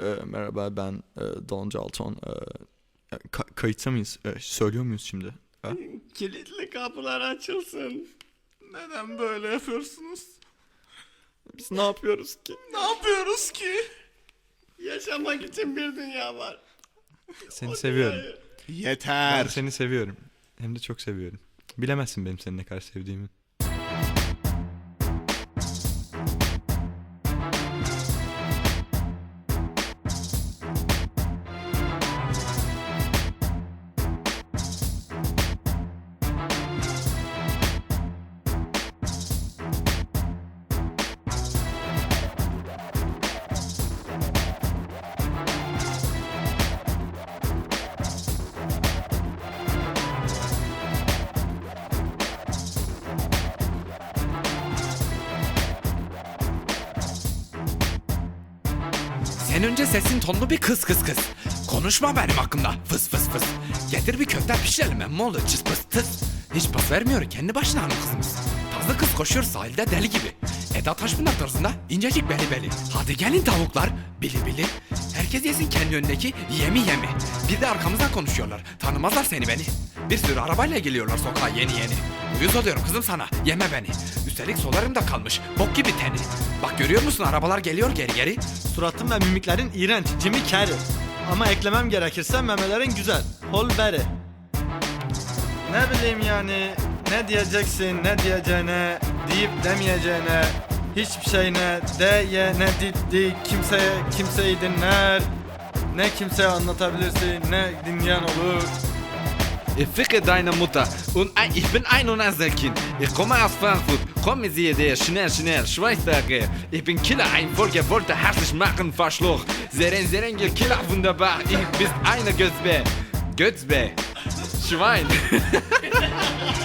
e, merhaba ben e, Don Calton. E, ka- kayıtta mıyız? E, söylüyor muyuz şimdi? Ha? Kilitli kapılar açılsın. Neden böyle yapıyorsunuz? Biz ne yapıyoruz ki? Ne yapıyoruz ki? Yaşamak için bir dünya var. Seni seviyorum. Ben Yeter. seni seviyorum. Hem de çok seviyorum. Bilemezsin benim seni ne kadar sevdiğimi. Sen önce sesin tonlu bir kız kız kız. Konuşma benim hakkımda fıs fıs fıs. Getir bir köfte pişirelim emmi olur çıs pıs tıs. Hiç pas vermiyor kendi başına hanım kızımız. Tazlı kız koşuyor sahilde deli gibi. Eda Taşpınar tarzında incecik beli beli. Hadi gelin tavuklar bili bili. Herkes yesin kendi önündeki yemi yemi. Bir de arkamızdan konuşuyorlar. Tanımazlar seni beni. Bir sürü arabayla geliyorlar sokağa yeni yeni. Uyuz oluyorum kızım sana yeme beni. Üstelik solarım da kalmış bok gibi teni. Bak görüyor musun arabalar geliyor geri geri. Suratın ve mimiklerin iğrenç, Jimmy Carrey. Ama eklemem gerekirse memelerin güzel. Holberry. Ne bileyim yani ne diyeceksin ne diyeceğine deyip demeyeceğine hiçbir şeyine deye ne di kimseye kimseyi dinler ne kimseye anlatabilirsin ne dinleyen olur. Ich ficke deine Mutter und ein, ich bin 61 Kind. Ich komme aus Frankfurt. Komm mit sie dir, schnell, schnell, Schweißberge. Ich bin Killer, ein Volker wollte herzlich machen, Verschluch. Seren, Serengil, Killer, wunderbar. Ich bist eine Götzbe. Götzbe. Schwein.